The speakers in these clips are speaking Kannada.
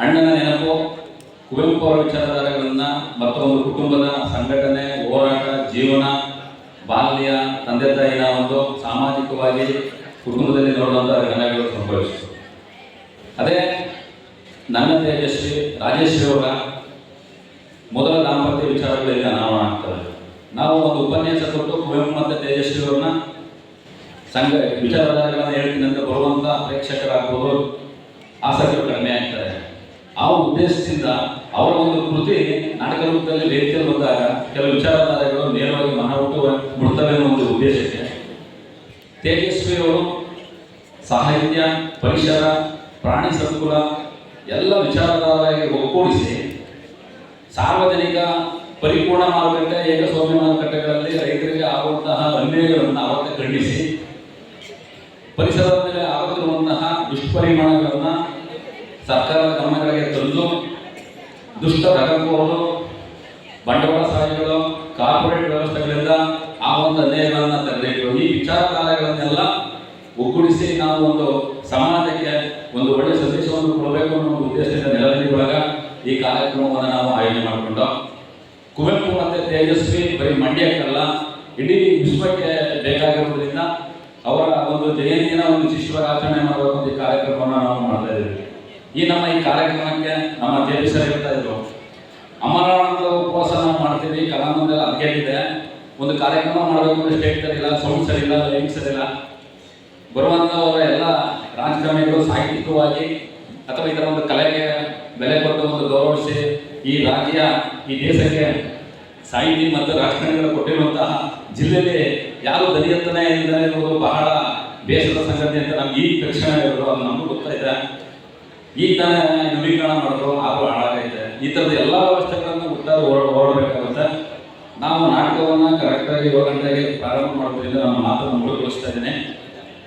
ಅಣ್ಣನ ನೆನಪು ಕುವೆಂಪು ಅವರ ವಿಚಾರಧಾರೆಗಳನ್ನ ಮತ್ತೊಂದು ಕುಟುಂಬದ ಸಂಘಟನೆ, ಹೋರಾಟ, ಜೀವನ, ಬಾಲ್ಯ, ತಂದೆ ತಾಯಿನ ಒಂದು ಸಾಮಾಜಿಕವಾಗಿ ಕುಟುಂಬದಲ್ಲಿ ನೋಡುವಂಥ ಘಟನೆಗಳು ಸಂಭವಿಸಿತು ಅದೇ ನನ್ನ ತೇಜಸ್ವಿ ರಾಜೇಶ್ವರಿ ಅವರ ಮೊದಲ ದಾಂಪತ್ಯ ವಿಚಾರಗಳಲ್ಲಿ ನಾವು ಆಗ್ತದೆ ನಾವು ಒಂದು ಉಪನ್ಯಾಸ ಕೊಟ್ಟು ಕುವೆಂಪು ಮತ್ತು ಅವ್ರನ್ನ ಸಂಘ ವಿಚಾರಧಾರೆಗಳನ್ನ ಹೇಳ್ತೀನಿ ಅಂತ ಬರುವಂಥ ಪ್ರೇಕ್ಷಕರಾಗ್ಬೋದು. ಆಸಕ್ತಿ ಕಡಿಮೆ ಆಗ್ತಾರೆ. ಆ ಉದ್ದೇಶದಿಂದ ಅವರ ಒಂದು ಕೃತಿ ನಾಟಕ ರೂಪದಲ್ಲಿ ವೇದಿಕೆಯಲ್ಲಿ ಬಂದಾಗ ಕೆಲವು ವಿಚಾರಧಾರೆಗಳು ನೇರವಾಗಿ ಮನವಟ್ಟು ಮುಡ್ತವೆ ಅನ್ನೋ ಒಂದು ಉದ್ದೇಶಕ್ಕೆ. ತೇಜಸ್ವಿ ಅವರು ಸಾಹಿತ್ಯ, ಪರಿಸರ, ಪ್ರಾಣಿ ಸಂಕುಲ ಎಲ್ಲ ವಿಚಾರಧಾರೆಗೆ ಒಗ್ಗೂಡಿಸಿ ಸಾರ್ವಜನಿಕ ಪರಿಪೂರ್ಣ ಮಾರುಕಟ್ಟೆ, ಏಕಸ್ವಾಮ್ಯ ಮಾರುಕಟ್ಟೆಗಳಲ್ಲಿ ರೈತರಿಗೆ ಆಗುವಂತಹ ಅನ್ಯಾಯಗಳನ್ನು ಅವತ್ತೇ ಖಂಡಿಸಿ, ಪರಿಸರದ ಮೇಲೆ ಆಗುತ್ತಿರುವಂತಹ ದುಷ್ಪರಿಣಾಮಗಳನ್ನು ಸರ್ಕಾರದ ಗಮನಗಳಿಗೆ ತಂದು ದುಷ್ಟ ಬಂಡವಾಳ ಬಂಡವಾಳಶಾಹಿಗಳು ಕಾರ್ಪೊರೇಟ್ ವ್ಯವಸ್ಥೆಗಳಿಂದ ಒಂದು ಅನ್ಯಾಯಗಳನ್ನು ತೆಗೆದಿಟ್ಟು, ಈ ವಿಚಾರಧಾರೆಗಳನ್ನೆಲ್ಲ ಒಗ್ಗೂಡಿಸಿ ನಾವು ಒಂದು ಸಮಾಜಕ್ಕೆ ಒಂದು ಒಳ್ಳೆಯ ಸಂದೇಶವನ್ನು ಕೊಡಬೇಕು ಅನ್ನೋ ಉದ್ದೇಶದಿಂದ ಒಳಗ ಈ ಕಾರ್ಯಕ್ರಮವನ್ನು ನಾವು ಆಯೋಜನೆ ಮಾಡಿಕೊಂಡು, ಕುವೆಂಪು ಮತ್ತು ತೇಜಸ್ವಿ ಬರೀ ಮಂಡ್ಯಕ್ಕಲ್ಲ ಇಡೀ ವಿಶ್ವಕ್ಕೆ ಬೇಕಾಗಿರುವುದರಿಂದ ಅವರ ಒಂದು ಜಯಂತಿನ ಒಂದು ಶಿಶುವರ ಆಚರಣೆ ಮಾಡುವ ಒಂದು ಕಾರ್ಯಕ್ರಮವನ್ನು ನಾವು ಮಾಡ್ತಾ ಇದ್ದೀವಿ. ಈ ನಮ್ಮ ಈ ಕಾರ್ಯಕ್ರಮಕ್ಕೆ ನಮ್ಮ ತೇಜಸ್ವಿ ಹೇಳ್ತಾ ಇದ್ರು. ಅಮರನಾಥ ಉಪವಾಸ ನಾವು ಮಾಡ್ತೀವಿ ಕಲಾಮಂದಿರ ಅದ್ಗೇಟಿದೆ ಒಂದು ಕಾರ್ಯಕ್ರಮ ಮಾಡಬೇಕು ಅಂದ್ರೆ ಸ್ಟೇಟ್ ಸರಿಯಿಲ್ಲ ಸೌಂಡ್ ಸರಿಯಿಲ್ಲ ಲೈಟಿಂಗ್ ಸರಿಯಿಲ್ಲ ಬರುವಂಥವರ ಎಲ್ಲ ರಾಜಕಾರಣಿಗಳು ಸಾಹಿತ್ಯಿಕವಾಗಿ ಅಥವಾ ಇದರ ಒಂದು ಕಲೆಗೆ ಬೆಲೆ ಕೊಟ್ಟು ಒಂದು ಗೌರವಿಸಿ ಈ ರಾಜ್ಯ, ಈ ದೇಶಕ್ಕೆ ಸಾಹಿತಿ ಮತ್ತು ರಾಜಕಾರಣಿಗಳು ಕೊಟ್ಟಿರುವಂತಹ ಜಿಲ್ಲೆಯಲ್ಲಿ ಯಾರು ದಲಿಯಂತನೇ ಇದ್ದಾರೆ ಇರುವುದು ಬಹಳ ಬೇಸರದ ಸಂಗತಿ ಅಂತ ನಮ್ಗೆ ಈ ತಕ್ಷಣ ಇರೋದು ಅದು ನಮಗೂ ಗೊತ್ತಾಯ್ತು. ಈಗ ತಾನೇ ನವೀಕರಣ ಮಾಡಿದ್ರು ಆದರೂ ಹಾಳಾಗೈತೆ. ಈ ಥರದ ಎಲ್ಲ ವ್ಯವಸ್ಥೆಗಳನ್ನು ಒಟ್ಟಾರೆ ಓಡಬೇಕಾಗುತ್ತೆ. ನಾವು ನಾಟಕವನ್ನು ಕರೆಕ್ಟಾಗಿ ಏಳು ಗಂಟೆಗೆ ಪ್ರಾರಂಭ ಮಾಡೋದ್ರಿಂದ ನಮ್ಮ ಮಾತನ್ನು ಮುಳುಗೊಳಿಸ್ತಾ ಇದ್ದೇನೆ.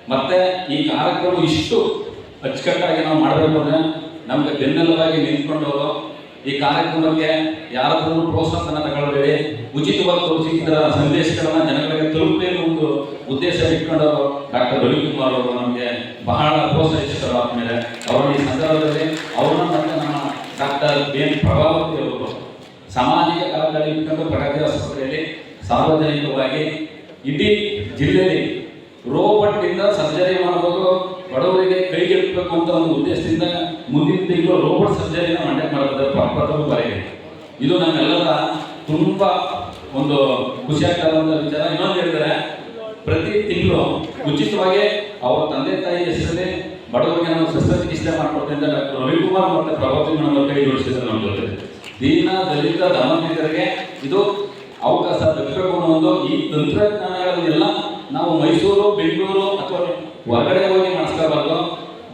ಮತ್ತೆ ಈ ಕಾರ್ಯಕ್ರಮ ಇಷ್ಟು ಅಚ್ಚುಕಟ್ಟಾಗಿ ನಾವು ಮಾಡಬೇಕು ಅಂದ್ರೆ ನಮ್ಗೆ ಬೆನ್ನೆಲುಬಾಗಿ ನಿಂತ್ಕೊಂಡವರು ಈ ಕಾರ್ಯಕ್ರಮಕ್ಕೆ ಯಾರಾದ್ರೂ ಪ್ರೋತ್ಸಾಹನ ತಗೊಳ್ಬೇಡಿ ಉಚಿತವಾಗಿ ತೋರಿಸಿದ ಸಂದೇಶಗಳನ್ನ ಜನಗಳಿಗೆ ತಲುಪಬೇಕು. ಒಂದು ಉದ್ದೇಶ ಇಟ್ಕೊಂಡವರು ಡಾಕ್ಟರ್ ರವಿಕುಮಾರ್ ಅವರು ನಮಗೆ ಬಹಳ ಪ್ರೋತ್ಸಾಹಿಸಿದರು ಆದಮೇಲೆ ಅವರ ಈ ಸಂದರ್ಭದಲ್ಲಿ ಅವ್ರನ್ನ ಮತ್ತೆ ನಮ್ಮ ಡಾಕ್ಟರ್ ಬಿ ಎನ್ ಪ್ರಭಾವತಿ ಅವರು ಸಾಮಾಜಿಕ ಕಾಲದಲ್ಲಿ ಇಟ್ಕೊಂಡು ಪ್ರಗತಿ ಆಸ್ಪತ್ರೆಯಲ್ಲಿ ಸಾರ್ವಜನಿಕವಾಗಿ ಇಡೀ ಜಿಲ್ಲೆಯಲ್ಲಿ ರೋಬೋಟ್ನಿಂದ ಸರ್ಜರಿ ಮಾಡಬಹುದು, ಬಡವರಿಗೆ ಕೈಗೆಟಬೇಕು ಅಂತ ಒಂದು ಉದ್ದೇಶದಿಂದ ಮುಂದಿನ ತಿಂಗಳು ರೋಬೋಟ್ ಸರ್ಜರಿನ ಮಂಡ್ಯ ಮಾಡಿದ್ರೆ ಪ್ರಪ್ರಥಮ ಬಾರಿಗೆ. ಇದು ನಮ್ಮೆಲ್ಲರ ತುಂಬ ಒಂದು ಖುಷಿಯಾಗ್ತಕ್ಕಂಥ ವಿಚಾರ. ಇನ್ನೊಂದು ಹೇಳಿದರೆ ಪ್ರತಿ ತಿಂಗಳು ಉಚಿತವಾಗಿ ಅವರ ತಂದೆ ತಾಯಿ ಹೆಸರಲ್ಲಿ ಬಡವರಿಗೆ ನಾವು ಶಸ್ತ್ರಚಿಕಿತ್ಸೆ ಮಾಡ್ಕೊಡ್ತೀವಿ ಅಂತ ಡಾಕ್ಟರ್ ರವಿಕುಮಾರ್ ಮತ್ತು ಪ್ರಭಾತಿ ಮೇಡಮ್ ಕೈ ಜೋಡಿಸಿದ್ರು ನಮ್ಮ ಜೊತೆ ದೀನ, ದಲಿತ ಧರ್ಮನಿಕರಿಗೆ ಇದು ಅವಕಾಶ ದಕ್ಕಬೇಕು ಅನ್ನೋ ಒಂದು ಈ ತಂತ್ರಜ್ಞಾನಗಳನ್ನೆಲ್ಲ ನಾವು ಮೈಸೂರು, ಬೆಂಗಳೂರು ಅಥವಾ ಹೊರಗಡೆ ಹೋಗಿ ಮಾಡಿಸ್ಕೋಬಾರ್ದು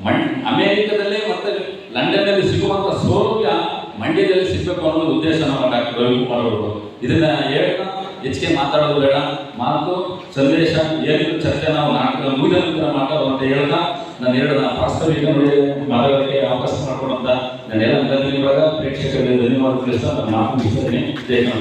ಮಂಡ್, ಅಮೇರಿಕದಲ್ಲಿ ಮತ್ತೆ ಲಂಡನ್ನಲ್ಲಿ ಸಿಗುವಂಥ ಸೌಲಭ್ಯ ಮಂಡ್ಯದಲ್ಲಿ ಸಿಗಬೇಕು ಅನ್ನೋ ಉದ್ದೇಶ ನಮ್ಮ ಡಾಕ್ಟರ್ ರವಿಕುಮಾರ್ ಅವರು ಇದನ್ನ ಹೇಳ್ತಾ ಹೆಚ್ಚಿಗೆ ಮಾತಾಡೋದು ಬೇಡ. ಮಾತು, ಸಂದೇಶ, ಏನಿದ್ರು ಚರ್ಚೆ ನಾವು ನಾಟಕ ಮುಗಿದ ನಂತರ ಮಾತಾಡೋ ಅಂತ ಹೇಳ್ತಾ, ನಾನು ಹೇಳಿದ ವಾಸ್ತವಿಕ ಮಾತುಗಳಿಗೆ ಅವಕಾಶ ಎಲ್ಲ ಬಂದಿರುವಾಗ ಪ್ರೇಕ್ಷಕರಿಗೆ ಧನ್ಯವಾದ ತಿಳಿಸ್ತಾ ನಾನು ಮಾತು ಮುಗಿಸ್ತೇನೆ ಜೈ ಕನ್ನಡ.